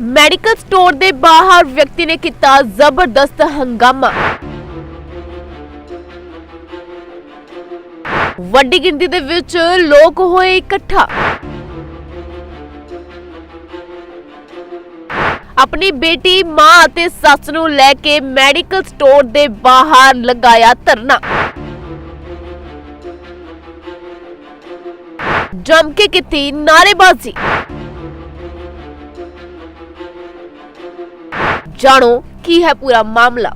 Medical store ਦੇ ਬਾਹਰ ਵਿਅਕਤੀ ਨੇ ਕੀਤਾ ਜ਼ਬਰਦਸਤ ਹੰਗਾਮਾ। ਵੱਡੀ ਗਿਣਤੀ ਦੇ ਵਿੱਚ ਲੋਕ ਹੋਏ ਇਕੱਠਾ। ਆਪਣੀ ਬੇਟੀ, ਮਾਂ ਅਤੇ ਸੱਸ ਨੂੰ ਲੈ ਕੇ ਮੈਡੀਕਲ ਸਟੋਰ ਦੇ ਬਾਹਰ ਲਗਾਇਆ ਧਰਨਾ। ਜਮ ਕੇ ਕੀਤੀ ਨਾਰੇਬਾਜ਼ੀ ਜਾਣੋ ਕੀ ਹੈ ਪੂਰਾ ਮਾਮਲਾ।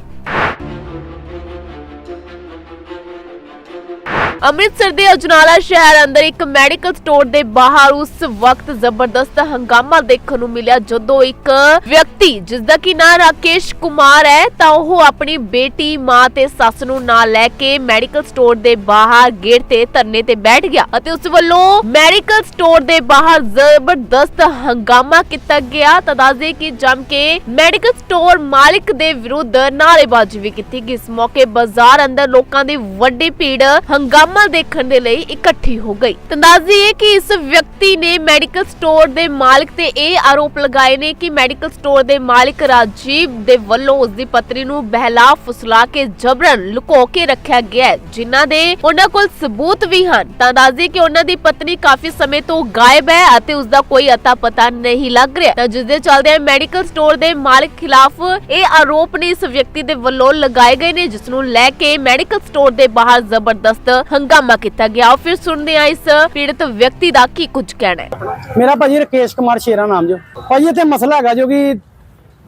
ਅੰਮ੍ਰਿਤਸਰ ਦੇ ਅਜਨਾਲਾ ਸ਼ਹਿਰ ਅੰਦਰ ਇੱਕ ਮੈਡੀਕਲ ਸਟੋਰ ਦੇ ਬਾਹਰ ਉਸ ਵਕਤ ਜ਼ਬਰਦਸਤ ਹੰਗਾਮਾ ਦੇਖਣ ਨੂੰ ਮਿਲਿਆ, ਜਦੋਂ ਇੱਕ ਵਿਅਕਤੀ ਜਿਸ ਦਾ ਕੀ ਨਾਂ ਰਾਕੇਸ਼ ਕੁਮਾਰ ਹੈ, ਤਾਂ ਉਹ ਆਪਣੀ ਬੇਟੀ, ਮਾਂ ਤੇ ਸੱਸ ਨੂੰ ਨਾਲ ਲੈ ਕੇ ਮੈਡੀਕਲ ਸਟੋਰ ਦੇ ਬਾਹਰ ਗੇਟ ਤੇ ਧਰਨੇ ਤੇ ਬੈਠ ਗਿਆ ਅਤੇ ਉਸ ਵੱਲੋਂ ਮੈਡੀਕਲ ਸਟੋਰ ਦੇ ਬਾਹਰ ਜ਼ਬਰਦਸਤ ਹੰਗਾਮਾ ਕੀਤਾ ਗਿਆ। ਤਾਂ ਦੱਸਦੇ ਕਿ ਜਮ ਕੇ ਮੈਡੀਕਲ ਸਟੋਰ ਮਾਲਕ ਦੇ ਵਿਰੁੱਧ ਨਾਅਰੇਬਾਜ਼ੀ ਵੀ ਕੀਤੀ ਗਈ। ਇਸ ਮੌਕੇ ਬਾਜ਼ਾਰ ਅੰਦਰ ਲੋਕਾਂ ਦੀ ਵੱਡੀ ਭੀੜ, ਹੰਗਾਮਾ ਦੇਖਣ ਦੇ ਲਈ ਇਕੱਠੀ ਹੋ ਗਈ। ਤਾਂ ਦੱਸਦੀਏ ਕਿ ਇਸ ਵਿਅਕਤੀ ਨੇ ਮੈਡੀਕਲ ਸਟੋਰ ਦੇ ਮਾਲਕ ਤੇ ਇਹ ਆਰੋਪ ਲਗਾਏ ਨੇ ਕਿ ਮੈਡੀਕਲ ਸਟੋਰ ਦੇ ਮਾਲਕ ਰਾਜੀਵ ਦੇ ਵੱਲੋਂ ਉਸ ਦੀ ਪਤਨੀ ਨੂੰ ਬਹਿਲਾ ਫੁਸਲਾ ਕੇ ਜਬਰਨ ਲੁਕੋ ਕੇ ਰੱਖਿਆ ਗਿਆ ਹੈ, ਜਿਨ੍ਹਾਂ ਦੇ ਉਹਨਾਂ ਕੋਲ ਸਬੂਤ ਵੀ ਹਨ। ਤਾਂ ਦੱਸਦੀਏ ਕਿ ਉਹਨਾਂ ਦੀ ਪਤਨੀ ਕਾਫੀ ਸਮੇਂ ਤੋਂ ਗਾਇਬ ਹੈ ਅਤੇ ਉਸ ਦਾ ਕੋਈ ਅਤਾ ਪਤਾ ਨਹੀਂ ਲੱਗ ਰਿਹਾ। ਤਾਂ ਜਿਸ ਦੇ ਚੱਲਦੇ ਮੈਡੀਕਲ ਸਟੋਰ ਦੇ ਮਾਲਕ ਖਿਲਾਫ ਇਹ ਆਰੋਪ ਨੇ ਇਸ ਵਿਅਕਤੀ ਦੇ ਵੱਲੋਂ ਲਗਾਏ ਗਏ ਨੇ ਜਿਸ ਨੂੰ ਲੈ ਕੇ ਮੈਡੀਕਲ ਸਟੋਰ ਦੇ ਬਾਹਰ ਜ਼ਬਰਦਸਤ ਹੰਗਾਮਾ ਕੀਤਾ ਗਿਆ। ਫਿਰ ਸੁਣਦੇ ਹਾਂ ਇਸ ਪੀੜਤ ਵਿਅਕਤੀ ਦਾ ਕੀ ਕੁਝ ਕਹਿਣਾ ਹੈ। ਮੇਰਾ ਭਾਜੀ ਰਕੇਸ਼ ਕੁਮਾਰ ਸ਼ੇਰਾ ਨਾਮ ਜੋ। ਭਾਜੀ, ਇੱਥੇ ਮਸਲਾ ਹੈਗਾ ਜੋ ਕਿ,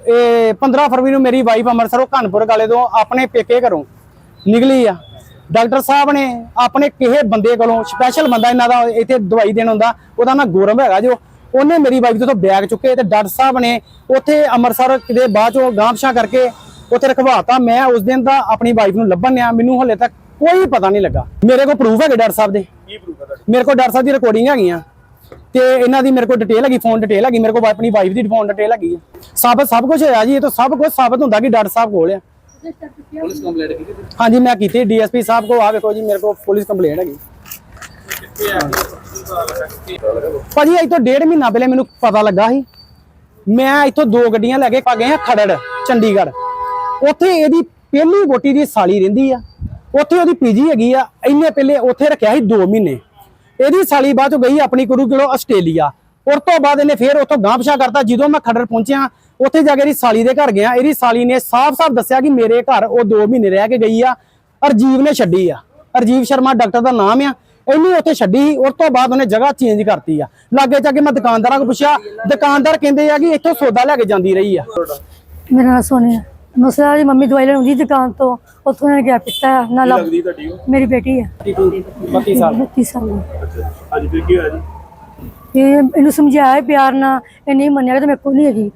ਇਹ 15 ਫਰਵਰੀ ਨੂੰ ਮੇਰੀ ਵਾਈਫ ਅੰਮ੍ਰਿਤਸਰੋਂ ਕਾਨਪੁਰ ਗਾਲੇ ਤੋਂ ਆਪਣੇ ਪੇਕੇ ਘਰੋਂ ਨਿਕਲੀ ਆ। ਡਾਕਟਰ ਸਾਹਿਬ ਨੇ ਆਪਣੇ ਕਿਸੇ ਬੰਦੇ ਕੋਲੋਂ ਸਪੈਸ਼ਲ ਬੰਦਾ ਇਹਨਾਂ ਦਾ ਇੱਥੇ ਦਵਾਈ ਦੇਣ ਹੁੰਦਾ ਉਹਦਾ ਨਾਂ ਗੌਰਵ ਹੈਗਾ ਜੋ। ਉਹਨੇ ਮੇਰੀ ਵਾਈਫ ਤੋਂ ਬੈਗ ਚੁੱਕੇ ਤੇ ਡਾਕਟਰ ਸਾਹਿਬ ਨੇ ਉੱਥੇ ਅੰਮ੍ਰਿਤਸਰ ਕਿਤੇ ਬਾਅਦ ਚੋਂ ਗਾਂਵਸ਼ਾ ਕਰਕੇ ਉੱਥੇ ਰਖਵਾਤਾ। ਮੈਂ ਉਸ ਦਿਨ ਦਾ ਆਪਣੀ ਵਾਈਫ ਨੂੰ ਲੱਭਣ ਆ ਮੈਨੂੰ ਹਲੇ ਤੱਕ ਕੋਈ ਪਤਾ ਨਹੀਂ ਲੱਗਾ। ਮੇਰੇ ਕੋਲ ਪ੍ਰੂਫ ਹੈਗੇ ਡਾਕਟਰ ਸਾਹਿਬ ਦੇ। ਕੀ ਪ੍ਰੂਫ ਹੈ ਤੁਹਾਡੇ ਮੇਰੇ ਕੋਲ ਡਾਕਟਰ ਸਾਹਿਬ ਦੀ ਰਿਕਾਰਡਿੰਗ ਹੈਗੀਆਂ ਤੇ ਇਹਨਾਂ ਦੀ ਮੇਰੇ ਕੋਲ ਡਿਟੇਲ ਹੈਗੀ ਫੋਨ ਡਿਟੇਲ ਹੈਗੀ ਮੇਰੇ ਕੋਲ ਆਪਣੀ ਵਾਈਫ ਦੀ ਫੋਨ ਡਿਟੇਲ ਹੈਗੀ ਹੈ ਸਾਬਤ ਸਭ ਕੁਝ ਹੋਇਆ ਜੀ ਇਹ ਤਾਂ ਸਭ ਕੁਝ ਸਾਬਤ ਹੁੰਦਾ ਕਿ ਡਾਕਟਰ ਸਾਹਿਬ ਕੋਲ ਆ। ਪੁਲਿਸ ਕੰਪਲੇਂਟ ਕੀਤੀ? ਹਾਂਜੀ ਮੈਂ ਕੀਤੀ ਡੀਐਸਪੀ ਸਾਹਿਬ ਕੋਲ ਆ ਵੇਖੋ ਜੀ ਮੇਰੇ ਕੋਲ ਪੁਲਿਸ ਕੰਪਲੇਂਟ ਹੈਗੀ। ਆ? ਭਾਜੀ ਅੱਜ ਤੋਂ ਡੇਢ ਮਹੀਨਾ ਪਹਿਲੇ ਮੈਨੂੰ ਪਤਾ ਲੱਗਾ ਸੀ। ਮੈਂ ਇੱਥੋਂ ਦੋ ਗੱਡੀਆਂ ਲੈ ਕੇ ਪਾ ਗਏ ਆ ਖੜੜ ਚੰਡੀਗੜ੍ਹ। ਉੱਥੇ ਇਹਦੀ ਪਹਿਲੀ ਵੋਟੀ ਦੀ ਸਾਲੀ ਰਹਿੰਦੀ ਆ। ਉੱਥੇ ਉਹਦੀ ਪੀਜੀ ਹੈਗੀ ਆ ਇੰਨੇ ਪਹਿਲੇ ਉੱਥੇ ਰੱਖਿਆ ਸੀ 2 ਮਹੀਨੇ। ਇਹਦੀ ਸਾਲੀ ਬਾਅਦ ਚ ਗਈ ਆਪਣੀ ਗੁਰੂ ਕਿਲੋ ਆਸਟ੍ਰੇਲੀਆ। ਉਸ ਤੋਂ ਬਾਅਦ ਇਹਨੇ ਫੇਰ ਉੱਥੋਂ ਗਾਂਪਸ਼ਾ ਕਰਤਾ। ਜਦੋਂ ਮੈਂ ਖੜੜ ਪਹੁੰਚਿਆ ਉੱਥੇ ਜਾ ਕੇ ਇਹਦੀ ਸਾਲੀ ਦੇ ਘਰ ਗਿਆ। ਇਹਦੀ ਸਾਲੀ ਨੇ ਸਾਫ਼-ਸਾਫ਼ ਦੱਸਿਆ ਕਿ ਮੇਰੇ ਘਰ ਉਹ 2 ਮਹੀਨੇ ਰਹਿ ਕੇ ਗਈ ਆ। ਅਰਜੀਵ ਨੇ ਛੱਡੀ ਆ। ਅਰਜੀਵ ਸ਼ਰਮਾ ਡਾਕਟਰ ਦਾ ਨਾਮ ਆ। ਇਹਨੇ ਉੱਥੇ ਛੱਡੀ ਸੀ, ਉਸ ਤੋਂ ਬਾਅਦ ਉਹਨੇ ਜਗ੍ਹਾ ਚੇਂਜ ਕਰਤੀ ਆ। ਲਾਗੇ ਜਾ ਕੇ ਮੈਂ ਦੁਕਾਨਦਾਰਾਂ ਕੋਲ ਪੁੱਛਿਆ ਦੁਕਾਨਦਾਰ ਕਹਿੰਦੇ ਆ ਕਿ ਇੱਥੋਂ ਸੌਦਾ ਲੈ ਕੇ ਜਾਂਦੀ ਰਹੀ ਆ। ਮੇਰਾ ਨਾਮ ਸੋਨੀਆ। ਮਸਲਾ ਜੀ ਮੰਮੀ ਦਵਾਈ ਲੈਣ ਆਉਂਦੀ ਦੁਕਾਨ ਤੋਂ ਉੱਥੋਂ ਇਹਨੇ ਗਿਆ ਪੀਤਾ ਨਾ ਲੱਗਦੀ ਤੁਹਾਡੀ ਉਹ? ਮੇਰੀ ਬੇਟੀ ਹੈ 32 ਸਾਲ। 32 ਸਾਲ। ਦੀ ਅੱਜ ਫਿਰ ਕੀ ਹੋਇਆ ਜੀ? ਇਹ ਇਹਨੂੰ ਸਮਝਾਇਆ ਪਿਆਰ ਨਾਲ ਇਹ ਨਹੀਂ ਮੰਨਿਆ ਕਿ ਮੇਰੇ ਕੋਲ ਨਹੀਂ ਹੈਗੀ।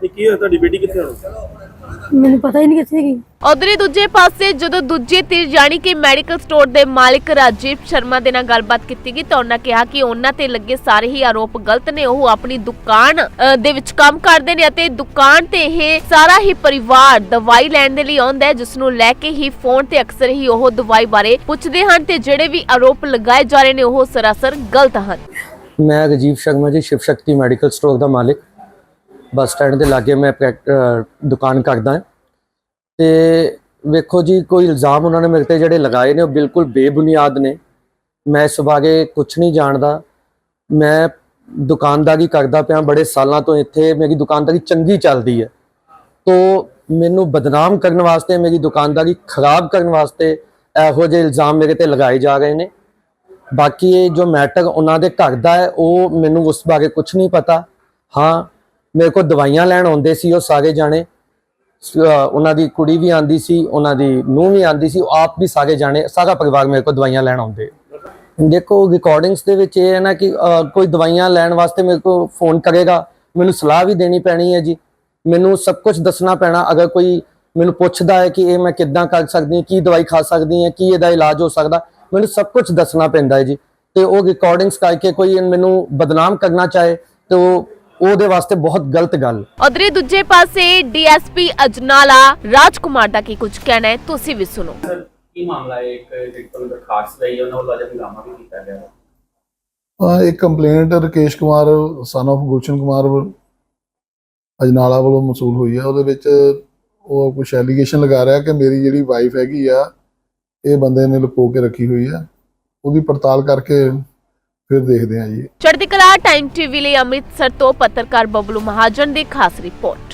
ਇਹ ਕੀ ਹੋਇਆ ਤੁਹਾਡੀ ਬੇਟੀ ਕਿੱਥੇ ਹੁਣ? ਮੈਨੂੰ ਪਤਾ ਹੀ ਨਹੀਂ ਕਿੱਥੇ ਹੈਗੀ ਉਧਰੇ ਦੂਜੇ ਪਾਸੇ ਜਦੋਂ ਦੂਜੇ ਧਿਰ ਜਾਣੀ ਕਿ ਮੈਡੀਕਲ ਸਟੋਰ ਦੇ ਮਾਲਕ ਰਾਜੀਵ ਸ਼ਰਮਾ ਦੇ ਨਾਲ ਗੱਲਬਾਤ ਕੀਤੀ ਗਈ ਤਾਂ ਉਹਨਾਂ ਕਿਹਾ ਕਿ ਉਹਨਾਂ ਤੇ ਲੱਗੇ ਸਾਰੇ ਹੀ ਆਰੋਪ ਗਲਤ ਨੇ। ਉਹ ਆਪਣੀ ਦੁਕਾਨ ਅ, ਦੇ ਵਿੱਚ ਕੰਮ ਕਰਦੇ ਨੇ ਅਤੇ ਦੁਕਾਨ ਤੇ ਇਹ ਸਾਰਾ ਹੀ ਪਰਿਵਾਰ ਦਵਾਈ ਲੈਣ ਦੇ ਲਈ ਆਉਂਦਾ ਹੈ ਜਿਸ ਨੂੰ ਲੈ ਕੇ ਹੀ ਫੋਨ ਤੇ ਅਕਸਰ ਹੀ ਉਹ ਦਵਾਈ ਬਾਰੇ ਪੁੱਛਦੇ ਹਨ ਤੇ ਜਿਹੜੇ ਵੀ ਆਰੋਪ ਲਗਾਏ ਜਾ ਰਹੇ ਨੇ ਉਹ ਸਰਾਸਰ ਗਲਤ ਹਨ। ਮੈਂ ਰਜੀਵ ਸ਼ਰਮਾ ਜੀ ਸ਼ਿਵ ਸ਼ਕਤੀ ਮੈਡੀਕਲ ਸਟੋਰ ਦਾ ਮਾਲਿਕ। ਬੱਸ ਸਟੈਂਡ ਦੇ ਲਾਗੇ ਮੈਂ ਪ੍ਰੈਕ- ਦੁਕਾਨ ਕਰਦਾ ਹਾਂ। ਤੇ ਵੇਖੋ ਜੀ, ਕੋਈ ਇਲਜ਼ਾਮ ਉਹਨਾਂ ਨੇ ਮੇਰੇ ਤੇ ਜਿਹੜੇ ਲਗਾਏ ਨੇ, ਉਹ ਬਿਲਕੁਲ ਬੇਬੁਨਿਆਦ ਨੇ। ਮੈਂ ਇਸ ਬਾਰੇ ਕੁਝ ਨਹੀਂ ਜਾਣਦਾ। ਮੈਂ ਦੁਕਾਨਦਾਰੀ ਕਰਦਾ ਪਿਆ ਬੜੇ ਸਾਲਾਂ ਤੋਂ ਇੱਥੇ। ਮੇਰੀ ਦੁਕਾਨਦਾਰੀ ਚੰਗੀ ਚੱਲਦੀ ਹੈ। ਤੋ ਮੈਨੂੰ ਬਦਨਾਮ ਕਰਨ ਵਾਸਤੇ, ਮੇਰੀ ਦੁਕਾਨਦਾਰੀ ਖਰਾਬ ਕਰਨ ਵਾਸਤੇ ਇਹੋ ਜਿਹੇ ਇਲਜ਼ਾਮ ਮੇਰੇ ਤੇ ਲਗਾਏ ਜਾ ਰਹੇ ਨੇ। ਬਾਕੀ ਇਹ ਜੋ ਮੈਟਰ ਉਹਨਾਂ ਦੇ ਘਰ ਦਾ ਹੈ, ਉਹ ਮੈਨੂੰ ਉਸ ਬਾਰੇ ਕੁਝ ਨਹੀਂ ਪਤਾ। ਹਾਂ ਮੇਰੇ ਕੋਲ ਦਵਾਈਆਂ ਲੈਣ ਆਉਂਦੇ ਸੀ, ਉਹ ਸਾਰੇ ਜਾਣੇ। ਉਹਨਾਂ ਦੀ ਕੁੜੀ ਵੀ ਆਂਦੀ ਸੀ, ਉਹਨਾਂ ਦੀ ਨੂੰਹ ਵੀ ਆਂਦੀ ਸੀ, ਉਹ ਆਪ ਵੀ ਸਾਰੇ ਜਾਣੇ, ਸਾਰਾ ਪਰਿਵਾਰ ਮੇਰੇ ਕੋਲ ਦਵਾਈਆਂ ਲੈਣ ਆਉਂਦੇ। ਦੇਖੋ ਰਿਕਾਰਡਿੰਗਸ ਦੇ ਵਿੱਚ ਇਹ ਹੈ ਨਾ ਕਿ ਕੋਈ ਦਵਾਈਆਂ ਲੈਣ ਵਾਸਤੇ ਮੇਰੇ ਕੋਲ ਫੋਨ ਕਰੇਗਾ, ਮੈਨੂੰ ਸਲਾਹ ਵੀ ਦੇਣੀ ਪੈਣੀ ਹੈ ਜੀ। ਮੈਨੂੰ ਸਭ ਕੁਝ ਦੱਸਣਾ ਪੈਣਾ, ਅਗਰ ਕੋਈ ਮੈਨੂੰ ਪੁੱਛਦਾ ਹੈ ਕਿ ਇਹ ਮੈਂ ਕਿੱਦਾਂ ਕਰ ਸਕਦੀ ਹਾਂ, ਕੀ ਦਵਾਈ ਖਾ ਸਕਦੀ ਹਾਂ, ਕੀ ਇਹਦਾ ਇਲਾਜ ਹੋ ਸਕਦਾ, ਮੈਨੂੰ ਸਭ ਕੁਝ ਦੱਸਣਾ ਪੈਂਦਾ ਹੈ ਜੀ। ਤੇ ਉਹ ਰਿਕਾਰਡਿੰਗਸ ਕਰਕੇ ਕੋਈ ਮੈਨੂੰ ਬਦਨਾਮ ਕਰਨਾ ਚਾਹੇ, ਤੇ ਉਹ ਉਹਦੇ ਵਾਸਤੇ ਬਹੁਤ ਗਲਤ ਗੱਲ। ਉਧਰੇ ਦੂਜੇ ਪਾਸੇ ਡੀਐਸਪੀ ਅਜਨਾਲਾ ਰਾਜਕੁਮਾਰ ਦਾ ਕੀ ਕੁਝ ਕਹਿਣਾ ਹੈ ਤੁਸੀਂ ਵੀ ਸੁਣੋ। ਕੀ ਮਾਮਲਾ ਹੈ? ਇੱਕ ਜਿਹੜੀ ਤੁਹਾਨੂੰ ਦਰਖਾਸਤ ਲਈ ਉਹਨਾਂ ਵੱਲੋਂ ਅੱਜ ਹੰਗਾਮਾ ਵੀ ਕੀਤਾ ਗਿਆ ਅਹ ਇੱਕ complaint Rakesh Kumar son of Gulshan Kumar ਵੱਲ ਅਜਨਾਲਾ ਵੱਲੋਂ ਮਸੂਲ ਹੋਈ ਆ ਉਹਦੇ ਵਿੱਚ ਉਹ ਕੁਝ ਐਲੀਗੇਸ਼ਨ ਲਗਾ ਰਿਹਾ ਕਿ ਮੇਰੀ ਜਿਹੜੀ ਵਾਈਫ ਹੈਗੀ ਆ ਇਹ ਬੰਦੇ ਨੇ ਲੁਕੋ ਕੇ ਰੱਖੀ ਹੋਈ ਆ ਉਹਦੀ ਪੜਤਾਲ ਕਰਕੇ ਫਿਰ ਦੇਖਦੇ ਆ ਜੀ। ਚੜ੍ਹਦੀ ਕਲਾ ਟਾਈਮ ਟੀਵੀ ਲਈ ਅੰਮ੍ਰਿਤਸਰ ਤੋਂ ਪੱਤਰਕਾਰ ਬਬਲੂ ਮਹਾਜਨ ਦੀ ਖਾਸ ਰਿਪੋਰਟ।